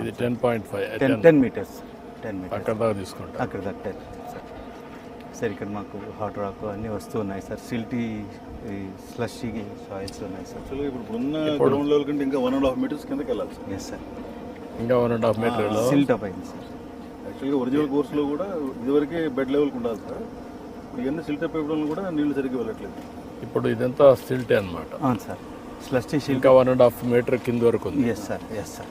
ఇది ten point five ten ten metres ten metres అక్కడ దాకా తీసుకుంటా అక్కడ దాకా టెన్ సార్ సార్ ఇక్కడ మాకు హాట్ రాక్ అన్నీ వస్తూ ఉన్నాయి సార్ సిల్టీ స్లషీ సాయిల్స్ ఉన్నాయి సార్ ఇప్పుడు ఉన్న గ్రౌండ్ లెవెల్ కంటే ఇంకా వన్ అండ్ హాఫ్ మీటర్స్ కిందకి వెళ్ళాలి సార్ ఎస్ సార్ ఇంకా one and half metre silt up అయింది సార్ యాక్చువల్గా ఒరిజినల్ కోర్సులో కూడా ఇదివరకే బెడ్ లెవెల్కి ఉండాలి సార్ ఇవన్నీ సిల్ట్ అప్ ఇవ్వడం కూడా నీళ్ళు సరిగ్గా వెళ్ళట్లేదు. ఇప్పుడు ఇదంతా స్టిల్టే అన్నమాట. అవును సార్ స్లషీ సిల్ట్ ఇంకా వన్ అండ్ హాఫ్ మీటర్ కింద వరకు ఉంది. Yes sir yes sir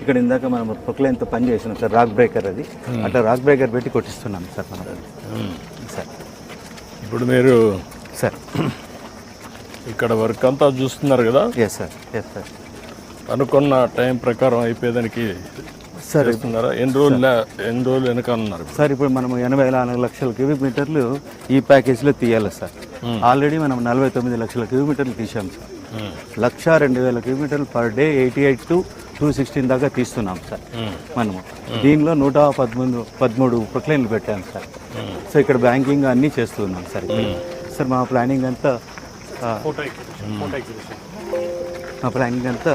ఇక్కడ ఇందాక మనం ప్రొక్లైన్తో పని చేసినాం సార్ రాక్ బ్రేకర్ అది. అట్లా రాక్ బ్రేకర్ పెట్టి కొట్టిస్తున్నాం సార్ మనం. సార్. ఇప్పుడు మీరు సార్. ఇక్కడ వర్క్ అంతా చూస్తున్నారు కదా? ఎస్ సార్ ఎస్ సార్ అనుకున్న టైం ప్రకారం అయిపోయేదానికి సార్ ఎన్ని రోజులు ఎన్ని రోజులు వెనకాలన్నారు సార్ ఇప్పుడు మనం ఎనభై నాలుగు లక్షల క్యూబిక్ మీటర్లు ఈ ప్యాకేజీలో తీయాలి సార్. ఆల్రెడీ మనం నలభై తొమ్మిది లక్షల క్యూబిక్ మీటర్లు తీసాం సార్. లక్ష రెండు వేల కిలోమీటర్లు per day eighty eight to two sixteen దాకా తీస్తున్నాం సార్. మనము. దీనిలో నూట పదమూడు పదమూడు ప్రొక్లైన్లు పెట్టాం సార్. సో ఇక్కడ బ్యాంకింగ్ అన్నీ చేస్తున్నాం సార్. సార్ మా ప్లానింగ్ అంతా మా ప్లానింగ్ అంతా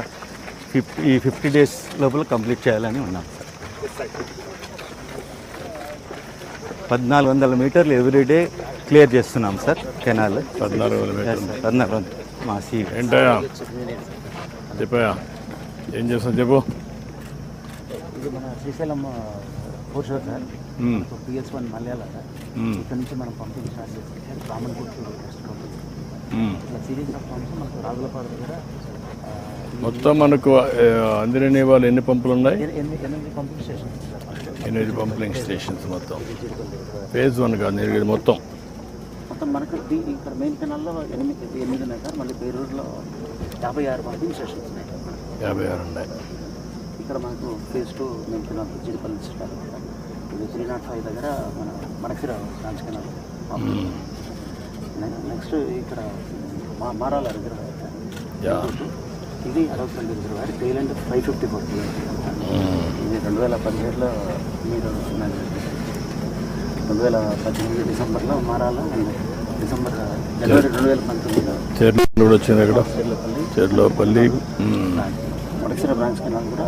ఫిఫ్టీ ఈ ఫిఫ్టీ డేస్ లోపల కంప్లీట్ చేయాలని ఉన్నాం సార్. పద్నాలుగు వందల మీటర్లు ఎవ్రీడే క్లియర్ చేస్తున్నాం సార్ కెనాల్. పద్నాలుగు మీటర్లు. పద్నాలుగు వందలు. మా సీ. చెప్పాయా ఏం చేస్తావు చెప్పు ఇది మన Srisailam shore sir. PS one మలయాళ సార్. ఇక్కడ నుంచి మనం పంపింగ్ స్టార్ట్ చేస్తాం కామన్ మ్మ్. ఇట్లా సిరీస్ ఆఫ్ పంప్స్ మనకు రాగులపాడు దగ్గర మొత్తం మనకు అందిరని వాళ్ళు ఎన్ని పంపులు ఉన్నాయి ఎనిమిది ఎనిమిది పంపింగ్ స్టేషన్స్. ఎనిమిది మొత్తం ఫేజ్ వన్ కాదు ఇది మొత్తం మొత్తం మనకు ఇక్కడ మెయిన్ కెనాల్లో ఎనిమిది ఎనిమిది ఉన్నాయి సార్ మళ్ళీ పేరూరులో యాభై ఆరు పంపింగ్ స్టేషన్స్ ఉన్నాయి. యాభై ఆరు ఉన్నాయి. ఇక్కడ మనకు ఫేజ్ టూ కెనాల్ జిడిపల్లి స్టార్ ఇది త్రీ నాట్ ఫైవ్ దగ్గర మన మనకిరా బ్రాంచ్ కెనాల్ నెక్స్ట్ ఇక్కడ మా మారాల యా. ఇది అరవై reservoir tail end five fifty four ఇది రెండు వేల పదిహేడులో మీరు రెండు వేల పద్దెనిమిది డిసెంబర్లో మారాల అండ్ డిసెంబర్ జనవరి రెండు వేల పంతొమ్మిదిలో చెర్లపల్లి మడక్సిర బ్రాంచ్ కెనాల్ కూడా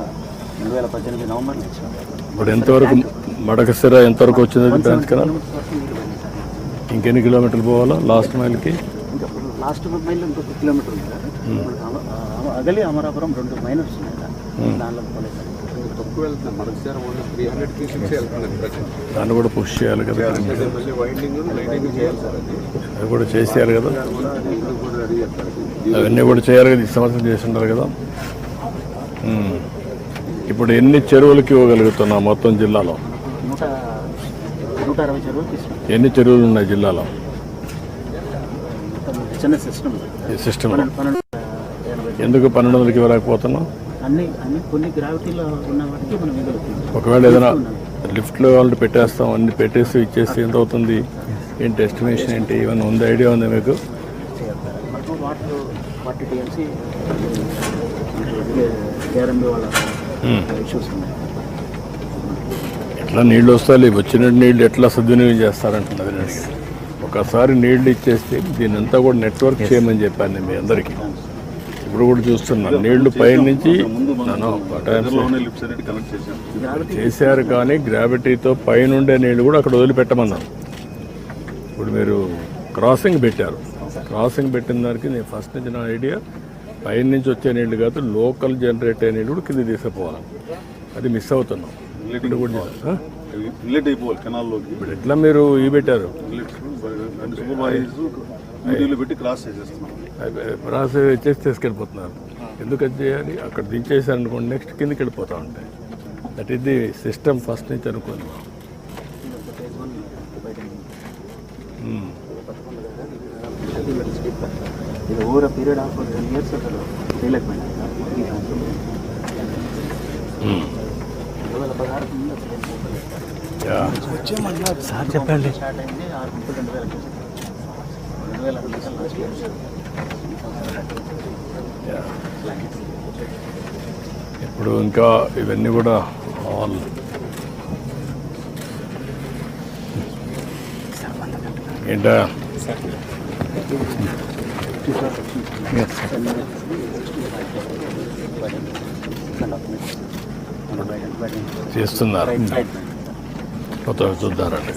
రెండు వేల పద్దెనిమిది నవంబర్లో ఇచ్చాం ఇప్పుడు ఎంతవరకు మడకసిర ఎంతవరకు వచ్చింది బ్రాంచ్ కదా ఇంకెన్ని కిలోమీటర్లు పోవాలా లాస్ట్ మైల్కి? ఇంకా లాస్ట్ మైల్ ఇంకొక కిలోమీటర్ ఉంది అగలి అమరాపురం రెండు మైనర్స్ ఉన్నాయి దానిలో పోలేదు దాన్ని కూడా పుష్ చేయాలి కదా. అది. కూడా చేసేయాలి కదా. అవన్నీ కూడా చేయాలి కదా. ఈ సంవత్సరం చేసి ఉంటారు కదా. ఇప్పుడు ఎన్ని చెరువులకి ఇవ్వగలుగుతున్నాం మొత్తం జిల్లాలో? ఎన్ని చెరువులు ఉన్నాయి జిల్లాలో? చిన్న సిస్టమ్ ఎందుకు పన్నెండు వందలకి ఇవ్వలేకపోతున్నాం అన్ని అన్ని కొన్ని గ్రావిటీలో ఉన్న వాటికి మనం ఇవ్వగలుగుతున్నాం ఒకవేళ ఏదైనా లిఫ్ట్లో వాళ్ళు పెట్టేస్తాం అన్ని పెట్టేసి ఇచ్చేసి ఎంత అవుతుంది ఏంటి ఎస్టిమేషన్ ఏంటి? ఏమైనా ఉంది ఐడియా ఉంది మీకు? వాటర్ వాళ్ళ ఇష్యూస్ ఉన్నాయి. ఎట్లా నీళ్ళు వస్తాయి? వచ్చిన నీళ్ళు ఎట్లా సద్వినియోగం చేస్తారంటున్నది నేను. ఒకసారి నీళ్ళు ఇచ్చేస్తే దీని అంతా కూడా నెట్వర్క్ చేయమని చెప్పాను నేను మీ అందరికీ. ఇప్పుడు కూడా చూస్తున్నాను నీళ్ళు పైన నుంచి చేశారు కానీ గ్రావిటీతో పైనుండే నీళ్ళు కూడా అక్కడ వదిలిపెట్టమన్నాను ఇప్పుడు మీరు క్రాసింగ్ పెట్టారు. క్రాసింగ్ పెట్టిన దానికి నేను ఫస్ట్ నుంచి నా ఐడియా పైన నుంచి వచ్చే నీళ్ళు కాదు లోకల్ జనరేట్ అయ్యే నీళ్ళు కూడా కింద తీసుకుపోవాలి. అది మిస్ అవుతున్నాం. ఇప్పుడు ఎట్లా మీరు ఈ పెట్టారు? క్రాస్ చేసి తీసుకెళ్ళిపోతున్నారు. ఎందుకు అది చేయాలి? అక్కడ దించేసారు అనుకోండి నెక్స్ట్ కిందకి వెళ్ళిపోతూ ఉంటాయి. That is the system first నుంచి అనుకోండి Hmm. పీరియడ్ ఆఫ్ టెన్ అసలు చేయలేకపోయినా సార్ చెప్పండి రెండు వేల ఇప్పుడు ఇంకా ఇవన్నీ కూడా ఆల్ ఏంటా? చేస్తున్నారు. కొత్త చూద్దారండి.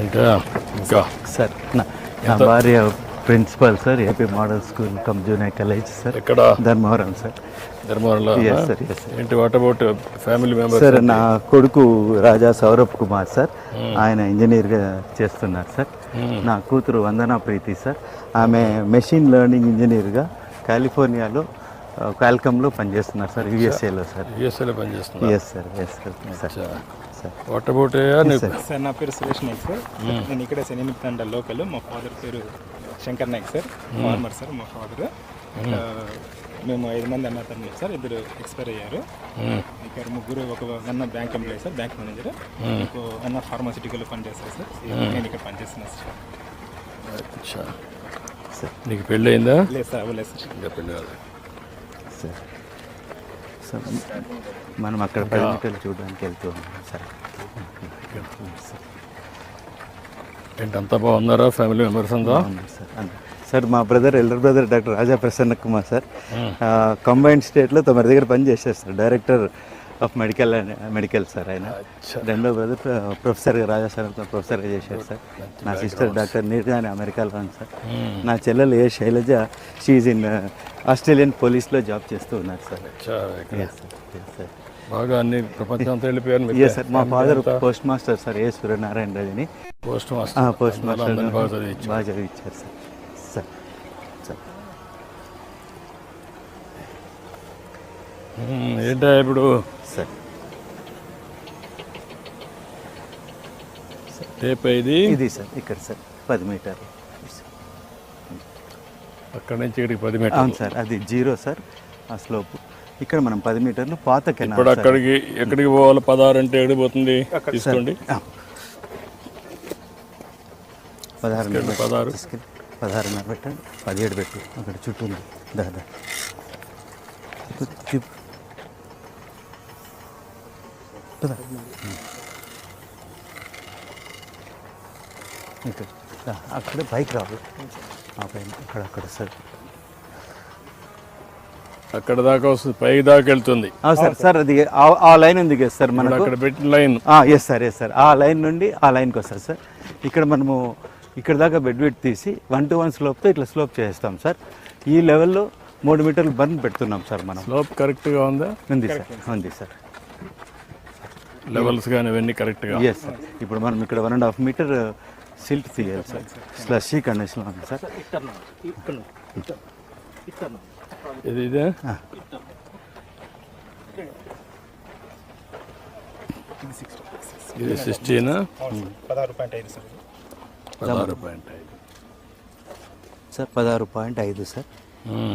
ఏంటా? ఇంకా? సార్ నా భార్య principal sir AP model school cum junior college sir. ఎక్కడ? ధర్మవరం సార్. ధర్మవరంలో? Yes, sir, yes, sir. ఏంటి what about family members sir నా కొడుకు రాజా సౌరభ్ కుమార్ సార్. ఆయన ఇంజనీర్గా చేస్తున్నారు సార్. నా కూతురు వందనా ప్రీతి సార్. ఆమె మెషిన్ లెర్నింగ్ ఇంజనీర్గా కాలిఫోర్నియాలో క్వాల్కమ్లో పనిచేస్తున్నారు సార్ యుఎస్ఏలో సార్. యుఎస్ఏలో పనిచేస్తున్నారు? Yes sir yes sir sir sir what about sir నా పేరు సురేష్ నాయక్ సార్. నేను ఇక్కడే శని తండ లోకల్. మా ఫాదర్ పేరు Shankar Naik sir farmer sir మా ఫాదర్ మేము. ఐదు మంది అన్న తమ్ముడు సార్ ఇద్దరు ఎక్స్పైర్ అయ్యారు. ఇక్కడ ముగ్గురు ఒక అన్న bank employee sir bank manager. అన్న ఫార్మాసిటికల్ పనిచేస్తారు సార్. నేను ఇక్కడ పనిచేస్తున్నాను సార్. నీకు పెళ్ళి అయిందా లేదు సార్ అవ్వలేదు సార్. ఇంకా పెళ్ళి కాదు. సార్. సార్ మనం అక్కడ చూడడానికి వెళ్తూ ఉన్నాం సార్. ఏంటి అంతా బాగున్నారా? ఫ్యామిలీ మెంబర్స్ అంతా? సార్. సార్ మా brother elder brother doctor Raja Prasanna Kumar sir. Combined స్టేట్లో తమరి దగ్గర పని చేశారు sir. Director of medical and medical sir ఆయన. రెండో బ్రదర్ ప్రొఫెసర్గా రాజా సార్ ప్రొఫెసర్గా చేశారు సార్. నా సిస్టర్ డాక్టర్ నీర్జాని అమెరికాలో ఉంది సార్. నా చెల్లెలు ఏ శైలజ షీజ్ ఇన్ ఆస్ట్రేలియన్ పోలీస్లో జాబ్ చేస్తూ ఉన్నారు సార్. సార్ బాగా అన్ని ప్రపంచం అంతా వెళ్ళిపోయారు ఎస్ సార్ మా ఫాదర్ పోస్ట్ మాస్టర్ సార్ ఏ సూర్యనారాయణ రవిని పోస్ట్ మాస్టర్ పోస్ట్ మాస్టర్ బాగా చదివించారు. చదివించారు సార్ సార్ సార్ ఏంటా ఇప్పుడు? సార్ టేప్ ఇది ఇది సార్ ఇక్కడ సార్ పది మీటర్లు. అక్కడ నుంచి ఇక్కడికి పది అవును మీటర్లు సార్ అది జీరో సార్ ఆ స్లోప్ ఇక్కడ మనం పది మీటర్లు పాత కెనాల్ ఇప్పుడు. అక్కడికి ఎక్కడికి పోవాలి? పదహారు అంటే ఎక్కడికి పోతుంది? తీసుకోండి. పదహారు పదహారు. పదహారున్నర పెట్టండి. పదిహేడు పెట్టు. అక్కడ చుట్టూ ఉంది. దాదా ఇక్కడ. అక్కడ బైక్ రావాలి. ఆ పైన. అక్కడ అక్కడ సార్. అక్కడ దాకా వస్తుంది పై దాకా వెళ్తుంది. సార్ సార్ అది ఆ- లైన్ ఉంది కదా సార్ మనకు? అక్కడ పెట్టిన line. Yes sir yes sir ఆ లైన్ నుండి ఆ లైన్కి వస్తారు సార్. ఇక్కడ మనము ఇక్కడ దాకా బెడ్ విడ్ తీసి వన్ టు వన్ స్లోప్తో ఇట్లా స్లోప్ చేస్తాం సార్. ఈ లెవెల్లో మూడు మీటర్లు బర్న్ పెడుతున్నాం సార్ మనం. స్లోప్ కరెక్ట్గా ఉందా? ఉంది సార్. ఉంది సార్. లెవెల్స్ కానీ ఇవన్నీ కరెక్ట్గా? ఎస్ సార్ ఇప్పుడు మనం ఇక్కడ one and half meter silt తీయాలి సార్. స్లషీ కండిషన్లో ఉంది సార్. ఇది ఇదే? ఇది సిక్స్టీనా పదహారు పాయింట్ ఐదు సార్. పదహారు పాయింట్ ఐదు. సార్ పదహారు పాయింట్ ఐదు సార్.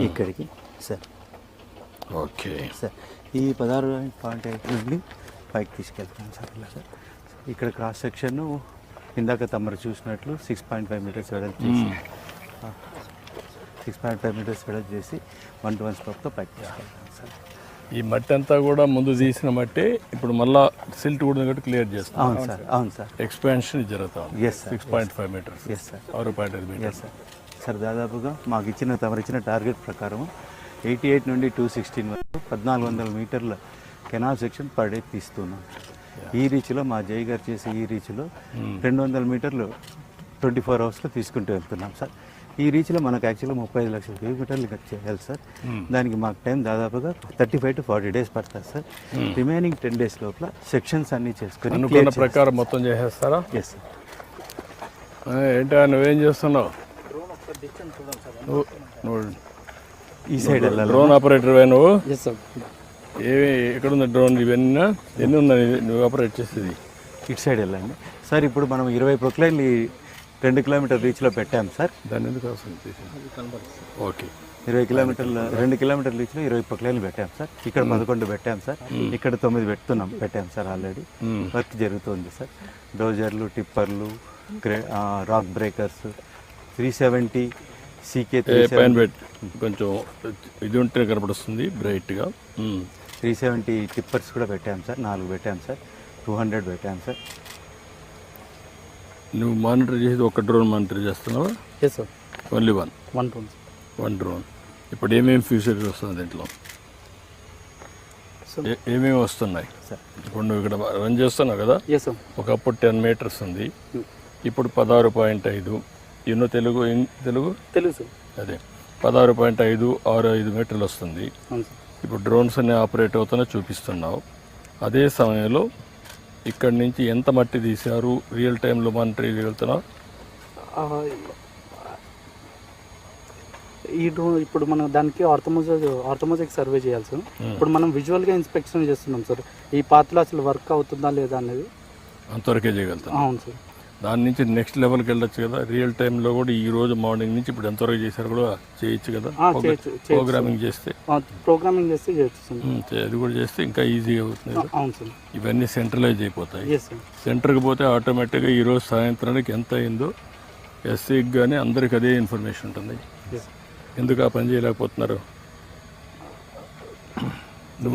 ఇక్కడికి సార్. ఓకే. సార్ ఈ పదహారు పాయింట్ ఎయిట్ నుండి పైకి తీసుకెళ్తాను సార్ ఇలా సార్. ఇక్కడ క్రాస్ సెక్షన్ ఇందాక తమరు చూసినట్లు సిక్స్ పాయింట్ ఫైవ్ మీటర్స్ వెడల్పు సిక్స్ పాయింట్ ఫైవ్ మీటర్స్ వెడల్పు చేసి వన్ టు వన్ స్టాప్తో పైకి తీసుకెళ్తాను సార్. ఈ మట్టి అంతా కూడా ముందు తీసిన మట్టి ఇప్పుడు మళ్ళా సిల్ట్ కూడా కాబట్టి క్లియర్ చేస్తాం. అవును సార్ అవును సార్. ఎక్స్పాన్షన్ జరుగుతా sir. Six point five meters yes sir ఆరు పాయింట్ ఐదు ఎస్ మీటర్స్ సార్ సార్ దాదాపుగా మాకు ఇచ్చిన తమరు ఇచ్చిన టార్గెట్ ప్రకారం ఎయిటీ ఎయిట్ నుండి టూ సిక్స్టీన్ వరకు పద్నాలుగు వందల మీటర్ల కెనాల్ సెక్షన్ పర్ డే తీస్తున్నాం. ఈ రీచ్లో మా జై గారు చేసే ఈ రీచ్లో రెండు వందల మీటర్లు ట్వంటీ ఫోర్ అవర్స్లో తీసుకుంటూ వెళ్తున్నాం సార్. ఈ రీచ్లో మనకు యాక్చువల్గా ముప్పై ఐదు లక్షల కిలోమీటర్లు కట్ చేయాలి సార్. దానికి మాకు టైం దాదాపుగా thirty five to forty days పడుతుంది సార్. రిమైనింగ్ టెన్ డేస్ లోపల సెక్షన్స్ అన్నీ చేసుకుని అనుకున్న ప్రకారం మొత్తం చేసేస్తారా? ఎస్ సార్ ఆ, ఏంటా నువ్వేం చేస్తున్నావు? ఈ సైడ్ డ్రోన్ ఆపరేటర్ నువ్వు? ఏమి ఎక్కడుంది డ్రోన్ ఇవన్నీ? ఎన్ని ఉన్నాయి? నువ్వు ఆపరేట్ చేసేది? ఇటు సైడ్ వెళ్ళండి సార్ ఇప్పుడు మనం ఇరవై ప్రొక్లైన్లు రెండు కిలోమీటర్ రీచ్లో పెట్టాం సార్. దాన్ని ఎందుకు అవసరం ఓకే. ఇరవై కిలోమీటర్ల రెండు కిలోమీటర్ల రీచ్లో ఇరవై ప్రొక్లైన్లు పెట్టాం సార్. ఇక్కడ పదకొండు పెట్టాం సార్. ఇక్కడ తొమ్మిది పెడుతున్నాం పెట్టాం సార్ ఆల్రెడీ వర్క్ జరుగుతుంది సార్. డోజర్లు టిప్పర్లు rock breakers three seventy CK పైన కొంచెం ఇది ఉంటే కనపడుస్తుంది బ్రైట్గా. త్రీ సెవెంటీ టిప్పర్స్ కూడా పెట్టాం సార్. నాలుగు పెట్టాం సార్. టూ హండ్రెడ్ పెట్టాం సార్. నువ్వు మానిటర్ చేసేది ఒక డ్రోన్ మానిటర్ చేస్తున్నావా? Yes sir only one one two one drone ఇప్పుడు ఏమేమి ఫీచర్స్ వస్తుంది దీంట్లో? ఏమేమి వస్తున్నాయి? సార్ ఇప్పుడు నువ్వు ఇక్కడ రన్ చేస్తున్నావు కదా? ఒకప్పుడు టెన్ మీటర్స్ ఉంది. ఇప్పుడు పదహారు పాయింట్ ఐదు. ఎన్నో తెలుగు తెలుగు? తెలుసు సార్ అదే. పదహారు పాయింట్ ఐదు ఆరు ఐదు మీటర్లు వస్తుంది. ఇప్పుడు డ్రోన్స్ అన్ని ఆపరేట్ అవుతున్నా చూపిస్తున్నావు. అదే సమయంలో ఇక్కడి నుంచి ఎంత మట్టి తీశారు? రియల్ టైంలో మానిటర్ ఈ డ్రోన్ ఇప్పుడు మనం దానికి ఆర్థమోజెక్ ఆర్థమోజెక్ సర్వే చేయాలి సార్. ఇప్పుడు మనం విజువల్గా ఇన్స్పెక్షన్ చేస్తున్నాం సార్. ఈ పాత్రలో అసలు వర్క్ అవుతుందా లేదా అనేది. అంతవరకే చేయగలుగుతున్నావు అవును సార్. దాని నుంచి నెక్స్ట్ లెవెల్కి వెళ్ళొచ్చు కదా. రియల్ టైంలో కూడా ఈ రోజు మార్నింగ్ నుంచి ఇప్పుడు ఎంతవరకు చేశారు కూడా చేయొచ్చు కదా. ప్రోగ్రామింగ్ చేస్తే. ప్రోగ్రామింగ్ చేస్తే చేయొచ్చు అది కూడా చేస్తే ఇంకా ఈజీగా అవుతుంది ఇవన్నీ సెంట్రలైజ్ అయిపోతాయి. సెంటర్కి పోతే ఆటోమేటిక్గా ఈరోజు సాయంత్రానికి ఎంత అయిందో ఎస్సీకి కానీ అందరికి అదే ఇన్ఫర్మేషన్ ఉంటుంది. ఎందుకు ఆ పని చేయలేకపోతున్నారు?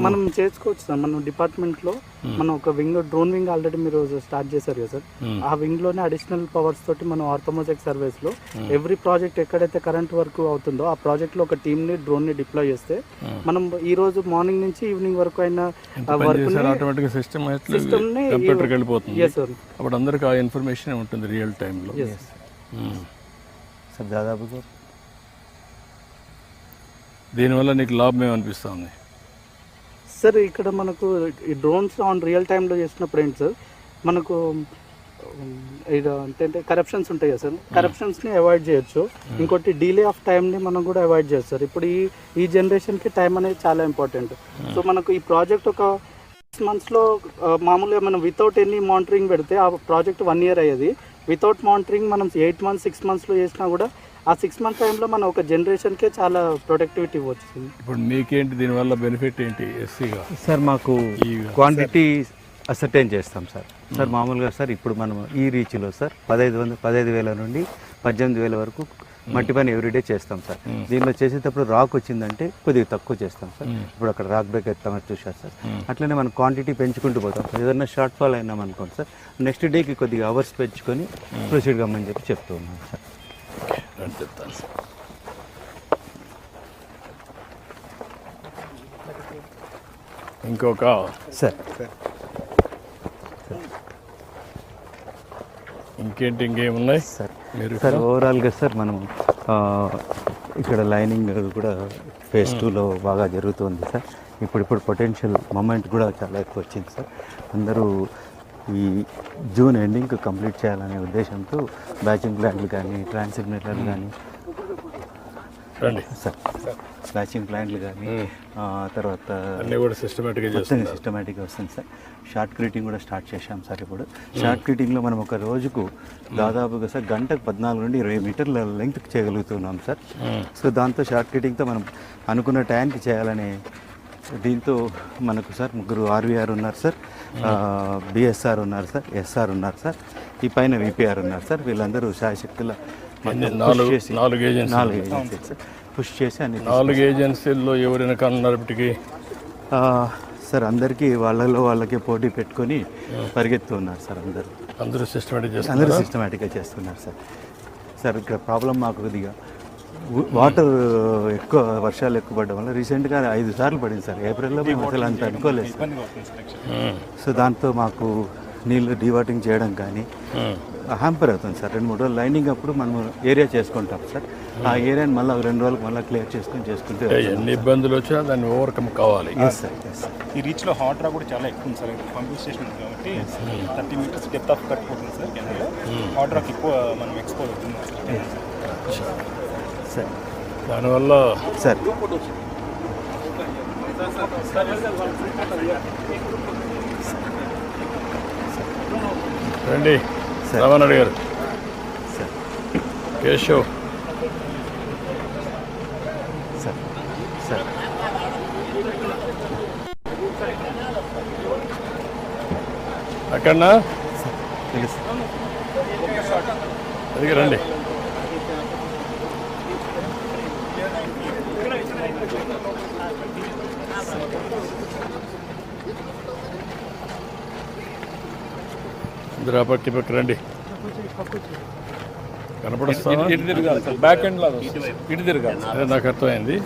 మనం చేసుకోవచ్చు సార్. మన డిపార్ట్మెంట్లో మనం ఒక వింగ్ డ్రోన్ వింగ్ ఆల్రెడీ మీరు స్టార్ట్ చేశారు కదా సార్. ఆ వింగ్లోనే అడిషనల్ పవర్స్ తోటి మనం ఆర్థోమోజెక్ సర్వీస్లో ఎవ్రీ ప్రాజెక్ట్ ఎక్కడైతే కరెంట్ వర్క్ అవుతుందో ఆ ప్రాజెక్ట్లో ఒక టీమ్ని డ్రోన్ని డిప్లాయ్ చేస్తే మనం ఈ రోజు మార్నింగ్ నుంచి ఈవినింగ్ వరకు అయిన వర్క్ చేశారు ఆటోమేటిక్గా సిస్టమ్ వెళ్ళిపోతుంది. ఎస్ సార్ అప్పుడు అందరికి ఆ ఇన్ఫర్మేషన్ ఉంటుంది రియల్ టైంలో సార్ దాదాపుగా దీనివల్ల నీకు లాభం ఏమనిపిస్తుంది? సార్ ఇక్కడ మనకు ఈ డ్రోన్స్ ఆన్ రియల్ టైంలో చేసినప్పుడు ఏంటి సార్ మనకు ఏంటంటే కరప్షన్స్ ఉంటాయి కదా సార్ కరప్షన్స్ని అవాయిడ్ చేయొచ్చు. ఇంకోటి డిలే ఆఫ్ టైంని మనం కూడా అవాయిడ్ చేయొచ్చు సార్. ఇప్పుడు ఈ ఈ జనరేషన్కి టైం అనేది చాలా ఇంపార్టెంట్ సో మనకు ఈ ప్రాజెక్ట్ ఒక సిక్స్ మంత్స్లో మామూలుగా మనం వితౌట్ ఎనీ మానిటరింగ్ పెడితే ఆ ప్రాజెక్ట్ వన్ ఇయర్ అయ్యేది. వితౌట్ మానిటరింగ్ మనం ఎయిట్ మంత్స్ సిక్స్ మంత్స్లో చేసినా కూడా ఆ సిక్స్ మంత్ టైంలో మనం ఒక జనరేషన్కే చాలా ప్రొడక్టివిటీ వచ్చింది. ఇప్పుడు మీకేంటి దీనివల్ల బెనిఫిట్ ఏంటి ఎస్సీగా సార్ మాకు ఈ క్వాంటిటీ అసర్టైన్ చేస్తాం సార్. సార్ మామూలుగా సార్ ఇప్పుడు మనం ఈ రీచ్లో సార్ పదహైదు వంద పదహైదు వేల నుండి పద్దెనిమిది వేల వరకు మట్టి పని ఎవ్రీడే చేస్తాం సార్. దీనిలో చేసేటప్పుడు రాక్ వచ్చిందంటే కొద్దిగా తక్కువ చేస్తాం సార్. ఇప్పుడు అక్కడ రాక్ బ్రేక్ ఎత్తామని చూశారు సార్. అట్లనే మనం క్వాంటిటీ పెంచుకుంటూ పోతాం. సార్ ఏదైనా షార్ట్ ఫాల్ అయినాం అనుకోండి సార్ నెక్స్ట్ డేకి కొద్దిగా అవర్స్ పెంచుకొని ప్రొసీడ్ కమ్మని చెప్పి చెప్తూ ఉన్నాం సార్. అని చెప్తాను. ఇంకొక సార్. ఇంకేంటి ఇంకేమున్నాయి? సార్. మీరు సార్ ఓవరాల్గా సార్ మనం ఇక్కడ లైనింగ్ కూడా ఫేజ్ టూలో బాగా జరుగుతుంది సార్. ఇప్పుడు ఇప్పుడు పొటెన్షియల్ మూమెంట్ కూడా చాలా ఎక్కువ వచ్చింది సార్. అందరూ ఈ జూన్ ఎండింగ్కి కంప్లీట్ చేయాలనే ఉద్దేశంతో బ్యాచింగ్ ప్లాంట్లు కానీ ట్రాన్సిగ్నేటర్లు కానీ సార్ బ్యాచింగ్ ప్లాంట్లు కానీ తర్వాత చేస్తున్నారు సిస్టమేటిక్గా వస్తుంది సార్. షార్ట్ క్రీటింగ్ కూడా స్టార్ట్ చేశాం సార్ ఇప్పుడు. షార్ట్ క్రీటింగ్లో మనం ఒక రోజుకు దాదాపుగా సార్ గంటకు పద్నాలుగు నుండి ఇరవై మీటర్ల లెంగ్త్ చేయగలుగుతున్నాం సార్. సో దాంతో షార్ట్ క్రీటింగ్తో మనం అనుకున్న టైంకి చేయాలనే దీంతో మనకు సార్ ముగ్గురు ఆర్వీఆర్ ఉన్నారు సార్. బిఎస్ఆర్ ఉన్నారు సార్ ఎస్ఆర్ ఉన్నారు సార్. ఈ పైన విపిఆర్ ఉన్నారు సార్. వీళ్ళందరూ శాయశక్తుల? నాలుగు నాలుగు ఏజెన్సీ నాలుగు ఏజెన్సీ సార్. పుష్ చేసి అన్ని నాలుగు ఏజెన్సీల్లో ఎవరైనా కనున్నప్పటికీ ఆ, సార్ అందరికీ వాళ్ళలో వాళ్ళకే పోటీ పెట్టుకొని పరిగెత్తున్నారు సార్ అందరూ. అందరూ సిస్టమేటిక్ అందరూ చేస్తున్నారు సిస్టమేటిక్గా చేస్తున్నారు సార్. సార్ ఇక్కడ ప్రాబ్లం మాకు కొద్దిగా వాటర్ ఎక్కువ వర్షాలు ఎక్కువ పడడం వల్ల రీసెంట్గా ఐదు సార్లు పడింది సార్. ఏప్రిల్లో మేము అసలు అంత అనుకోలేదు సార్. సో దాంతో మాకు నీళ్ళు డీవాటింగ్ చేయడం కానీ హ్యాంపర్ అవుతుంది సార్. రెండు మూడు రోజులు లైనింగ్ అప్పుడు మనం ఏరియా చేసుకుంటాం సార్. ఆ ఏరియాని మళ్ళీ రెండు రోజులకు మళ్ళీ క్లియర్ చేసుకొని చేసుకుంటే ఎన్ని ఇబ్బందులు వచ్చినా దాన్ని ఓవర్కమ్ కావాలి. ఎస్ సార్ ఎస్ ఈ రీచ్లో హాట్ రా కూడా చాలా ఎక్కువ ఉంది సార్. పంపింగ్ స్టేషన్ ఉంది కాబట్టి thirty meters depth of cut పోతుంది సార్. హాట్ రాక్ ఎక్కువ మనం ఎక్స్పోజ్ అవుతుంది సార్. దానివల్ల సార్. రండి. Ramana garu. Sir. Keshav. Sir. Sir. అక్కడనా? తెలుసు అది రండి. ఆ పక్క రండి. కనపడుస్తావా? ఇటు తిరగాలి సార్. బ్యాక్ ఎండ్ లాగా. ఇటు తిరగాలి. అదే నాకు అర్థమైంది.